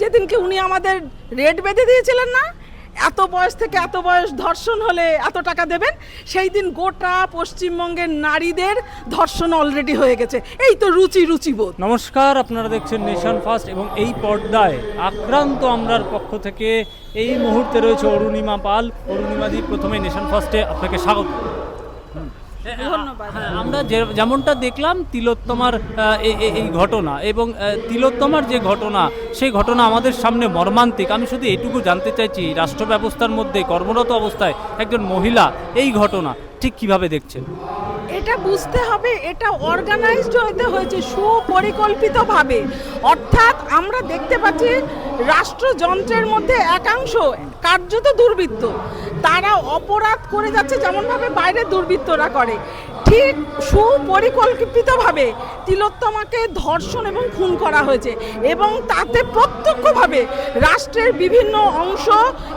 যেদিনকে উনি আমাদের রেট বেঁধে দিয়েছিলেন না, এত বয়স থেকে এত বয়স ধর্ষণ হলে এত টাকা দেবেন, সেই দিন গোটা পশ্চিমবঙ্গের নারীদের ধর্ষণ অলরেডি হয়ে গেছে। এই তো রুচি রুচিবোধ নমস্কার, আপনারা দেখছেন নেশন ফার্স্ট এবং এই পর্দায় আক্রান্ত আমরার পক্ষ থেকে এই মুহূর্তে রয়েছে অরুণিমা পাল। অরুণিমাদি প্রথমে নেশন ফার্স্টে আপনাকে স্বাগত। ধন্যবাদ। হ্যাঁ, আমরা যেমনটা দেখলাম তিলোত্তমার এই ঘটনা এবং তিলোত্তমার যে ঘটনা সেই ঘটনা আমাদের সামনে মর্মান্তিক। আমি শুধু এটুকু জানতে চাইছি রাষ্ট্র ব্যবস্থার মধ্যে কর্মরত অবস্থায় একজন মহিলা এই ঘটনা ঠিক কীভাবে দেখছেন? এটা বুঝতে হবে এটা অর্গানাইজড হতে হয়েছে সুপরিকল্পিতভাবে। অর্থাৎ আমরা দেখতে পাচ্ছি রাষ্ট্রযন্ত্রের মধ্যে একাংশ কার্যত দুর্বৃত্ত। তারা অপরাধ করে যাচ্ছে যেমনভাবে বাইরে দুর্বৃত্তরা করে। ঠিক সুপরিকল্পিতভাবে তিলোত্তমাকে ধর্ষণ এবং খুন করা হয়েছে এবং তাতে প্রত্যক্ষভাবে রাষ্ট্রের বিভিন্ন অংশ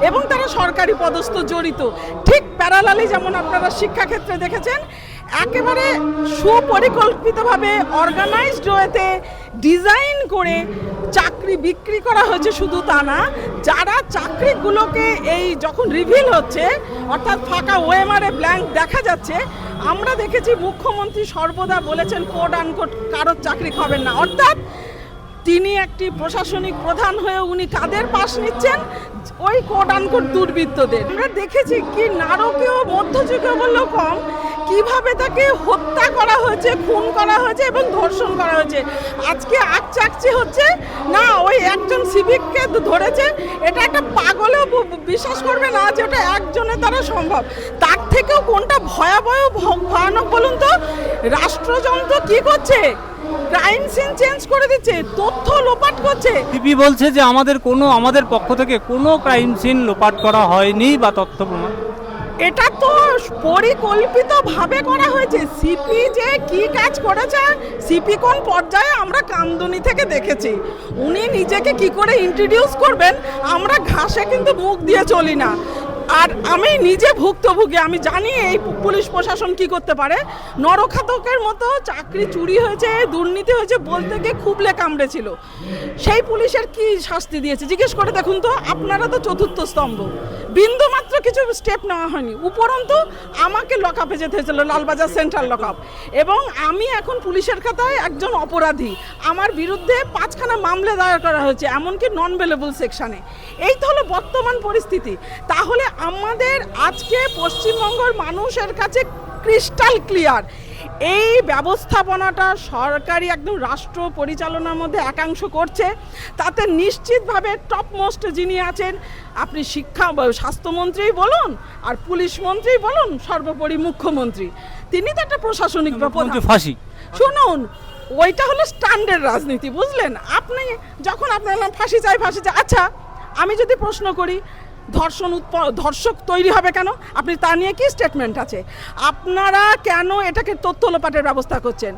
এবং তারা সরকারি পদস্থ জড়িত। ঠিক প্যারালালি যেমন আপনারা শিক্ষাক্ষেত্রে দেখেছেন একেবারে সুপরিকল্পিতভাবে অর্গানাইজড ওয়েতে ডিজাইন করে চাকরি বিক্রি করা হয়েছে শুধু তা না, যারা চাকরিগুলোকে এই যখন রিভিল হচ্ছে, অর্থাৎ ফাঁকা ওএমআরে ব্ল্যাঙ্ক দেখা যাচ্ছে, আমরা দেখেছি মুখ্যমন্ত্রী সর্বদা বলেছেন কোড আনকোড কারোর চাকরি খাবেন না। অর্থাৎ তিনি একটি প্রশাসনিক প্রধান হয়ে উনি কাদের পাশ নিচ্ছেন? ওই কোট আনকোট দুর্বৃত্তদের। আমরা দেখেছি কি নারকীয় মধ্যযুগে বললেও কম কীভাবে তাকে হত্যা করা হয়েছে, খুন করা হয়েছে এবং ধর্ষণ করা হয়েছে? আজকে আকচাকচি হচ্ছে, না, ওই একজন সিভিককে ধরেছে, এটা একটা পাগলেও বিশ্বাস করবে না যে ওটা একজনের দ্বারা সম্ভব। তার থেকেও কোনটা ভয়াবহ ভয়ানক বলুন তো? রাষ্ট্রযন্ত্র কি করছে? ক্রাইম সিন চেঞ্জ করে দিচ্ছে, তথ্য লোপাট করছে। সিপি বলছে যে আমাদের কোনো, আমাদের পক্ষ থেকে কোনো ক্রাইম সিন লোপাট করা হয়নি বা তথ্য প্রমাণ এটা তো পরিকল্পিতভাবে করা হয়েছে। সিপি যে কি কাজ করেছে, সিপি কোন পর্যায়ে আমরা কামদুনি থেকে দেখেছি। উনি নিজেকে কি করে ইন্ট্রোডিউস করবেন, আমরা ঘাসে কিন্তু মুখ দিয়ে চলি না। আর আমি নিজে ভুক্তভোগী, আমি জানি এই পুলিশ প্রশাসন কি করতে পারে। নরখাতকের মতো চাকরি চুরি হয়েছে, দুর্নীতি হয়েছে বলতে গিয়ে খুবলে কামড়েছিল। সেই পুলিশের কি শাস্তি দিয়েছে? জিজ্ঞেস করে দেখুন তো, আপনারা তো চতুর্থ স্তম্ভ। বিন্দু মাত্র কিছু স্টেপ নেওয়া হয়নি। উপরন্তু আমাকে লকআপে যেতে হয়েছিল, লালবাজার সেন্ট্রাল লকআপ এবং আমি এখন পুলিশের খাতায় একজন অপরাধী। আমার বিরুদ্ধে পাঁচখানা মামলা দায়ের করা হয়েছে, এমনকি নন বেলেবল সেকশানে এই তো হলো বর্তমান পরিস্থিতি। তাহলে আমাদের আজকে পশ্চিমবঙ্গের মানুষের কাছে ক্রিস্টাল ক্লিয়ার এই ব্যবস্থাপনাটা সরকারি একদম রাষ্ট্র পরিচালনার মধ্যে একাংশ করছে। তাতে নিশ্চিতভাবে টপ মোস্ট যিনি আছেন আপনি শিক্ষা স্বাস্থ্যমন্ত্রী বলুন আর পুলিশ মন্ত্রী বলুন সর্বোপরি মুখ্যমন্ত্রী। তিনি তো একটা প্রশাসনিক ফাঁসি। শুনুন ওইটা হলো স্ট্যান্ডার্ড রাজনীতি বুঝলেন? আপনি যখন আপনার নাম ফাঁসি চাই ফাঁসি চাই আচ্ছা আমি যদি প্রশ্ন করি ধর্ষণ উৎপ ধর্ষক তৈরি হবে কেন? আপনি তা নিয়ে কি স্টেটমেন্ট আছে? আপনারা কেন এটাকে তথ্য লোপাটের ব্যবস্থা করছেন?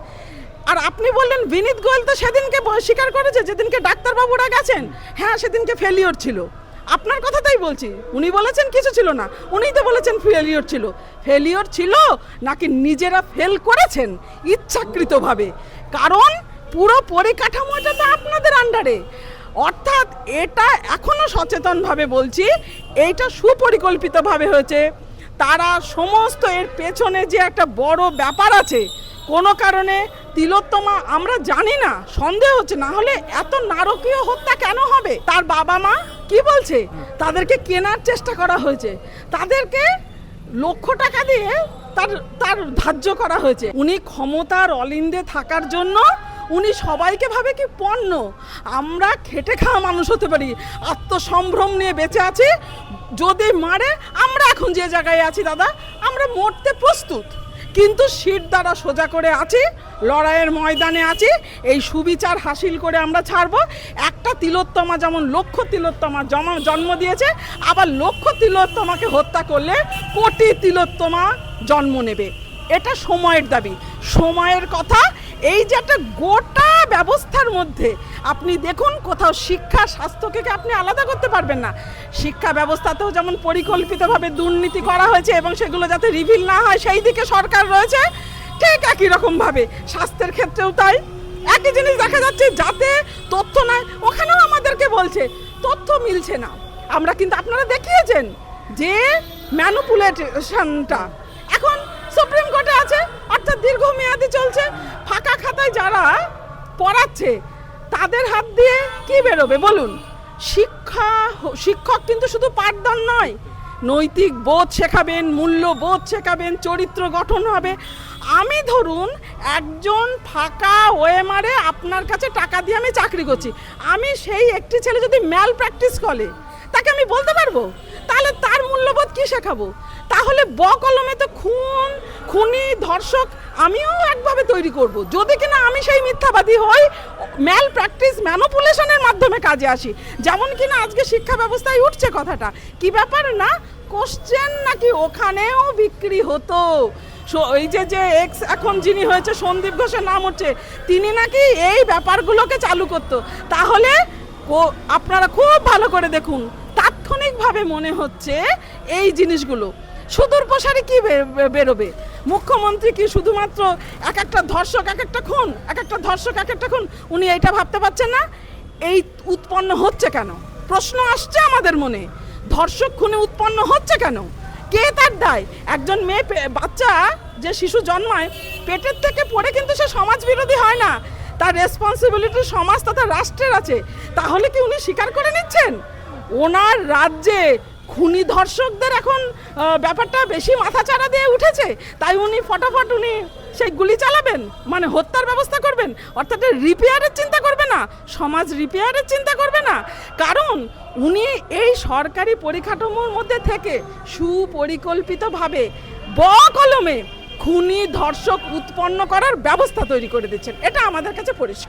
আর আপনি বললেন বিনীত গোয়েল তো সেদিনকে স্বীকার করেছে, যেদিনকে ডাক্তারবাবুরা গেছেন হ্যাঁ সেদিনকে ফেলিওর ছিল। আপনার কথাটাই বলছি। উনি বলেছেন কিছু ছিল না। উনিই তো বলেছেন ফেলিওর ছিল। ফেলিওর ছিল নাকি নিজেরা ফেল করেছেন ইচ্ছাকৃতভাবে? কারণ পুরো পরিকাঠামোটা তো আপনাদের আন্ডারে অর্থাৎ এটা এখনও সচেতনভাবে বলছি, এইটা সুপরিকল্পিতভাবে হয়েছে। তারা সমস্ত এর পেছনে যে একটা বড় ব্যাপার আছে, কোনো কারণে তিলোত্তমা আমরা জানি না, সন্দেহ হচ্ছে, না হলে এত নারকীয় হত্যা কেন হবে? তার বাবা মা কি বলছে? তাদেরকে কেনার চেষ্টা করা হয়েছে। তাদেরকে লক্ষ টাকা দিয়ে তার তার ধার্য করা হয়েছে। উনি ক্ষমতার অলিন্দে থাকার জন্য উনি সবাইকে ভাবে কি পণ্য? আমরা খেটে খাওয়া মানুষ হতে পারি, আত্মসম্ভ্রম নিয়ে বেঁচে আছি, যদি মারে, আমরা এখন যে জায়গায় আছি দাদা, আমরা মরতে প্রস্তুত। কিন্তু সিট দ্বারা সোজা করে আছি, লড়াইয়ের ময়দানে আছি, এই সুবিচার হাসিল করে আমরা ছাড়বো। একটা তিলোত্তমা যেমন লক্ষ তিলোত্তমা জমা- জন্ম দিয়েছে, আবার লক্ষ তিলোত্তমাকে হত্যা করলে কোটি তিলোত্তমা জন্ম নেবে। এটা সময়ের দাবি। সময়ের কথা এই যে একটা গোটা ব্যবস্থার মধ্যে আপনি দেখুন কোথাও শিক্ষা, স্বাস্থ্যকে আপনি আলাদা করতে পারবেন না। শিক্ষা ব্যবস্থাতেও যেমন পরিকল্পিতভাবে দুর্নীতি করা হয়েছে এবং সেগুলো যাতে রিভিল না হয়, সেই দিকে সরকার রয়েছে। ঠিক একই রকমভাবে স্বাস্থ্যের ক্ষেত্রেও তাই। একই জিনিস দেখা যাচ্ছে, যাতে তথ্য নয় ওখানেও আমাদেরকে বলছে, তথ্য মিলছে না। আমরা কিন্তু আপনারা দেখিয়েছেন যে ম্যানুপুলেশনটা এখন সুপ্রিম কোর্টে আছে দীর্ঘমেয়াদী চলছে, ফাঁকা খাতায় যারা পড়াচ্ছে, তাদের হাত দিয়ে কি বেরোবে? বলুন। শিক্ষা, শিক্ষক কিন্তু শুধু পাঠদান নয়, নৈতিক বোধ শেখাবেন, মূল্যবোধ শেখাবেন, চরিত্র গঠন হবে। আমি ধরুন একজন ফাঁকা ওয়েমারে আপনার কাছে টাকা দিয়ে আমি চাকরি করছি। আমি সেই একটি ছেলে যদি ম্যাল প্র্যাকটিস করে তাকে আমি বলতে পারব? তাহলে তার মূল্যবোধ কি শেখাবো? তাহলে ব কলমে তো খুন, খুনি, ধর্ষক আমিও একভাবে তৈরি করব। যদি কিনা আমি সেই মিথ্যাবাদী হই, ম্যাল প্র্যাকটিস ম্যানুপুলেশনের মাধ্যমে কাজে আসি। যেমন কিনা আজকে শিক্ষা ব্যবস্থায় উঠছে কথাটা। কি ব্যাপার না? কোশ্চেন নাকি ওখানেও বিক্রি হতো। এই যে যে এক্স এখন যিনি হয়েছে, সন্দীপ ঘোষের নাম হচ্ছে, তিনি নাকি এই ব্যাপারগুলোকে চালু করতো। তাহলে আপনারা খুব ভালো করে দেখুন। তাৎক্ষণিকভাবে মনে হচ্ছে এই জিনিসগুলো? সুদূর প্রসারে কি বেরোবে? মুখ্যমন্ত্রী কি শুধুমাত্র এক একটা ধর্ষক, এক একটা খুন, এক একটা ধর্ষক, এক একটা খুন? উনি এইটা ভাবতে পারছেন না? এই উৎপন্ন হচ্ছে কেন? প্রশ্ন আসছে আমাদের মনে। ধর্ষক খুনে উৎপন্ন হচ্ছে কেন? কে তার দায়? একজন মেয়ে বাচ্চা যে শিশু জন্মায়, পেটের থেকে পড়ে কিন্তু সে সমাজ বিরোধী হয় না। তার রেসপন্সিবিলিটি সমাজ তথা রাষ্ট্রের আছে। তাহলে কি উনি স্বীকার করে নিচ্ছেন? ওনার রাজ্যে খুনি ধর্ষকদের এখন ব্যাপারটা বেশি মাথাচাড়া দিয়ে উঠেছে। তাই উনি ফটাফট উনি সেই গুলি চালাবেন মানে হত্যার ব্যবস্থা করবেন। অর্থাৎ রিপেয়ারের চিন্তা করবে না, সমাজ রিপেয়ারের চিন্তা করবে না। কারণ উনি এই সরকারি পরিকাঠামোর মধ্যে থেকে সুপরিকল্পিতভাবে ব কলমে খুনি ধর্ষক উৎপন্ন করার ব্যবস্থা তৈরি করে দিচ্ছেন। এটা আমাদের কাছে পরিষ্কার।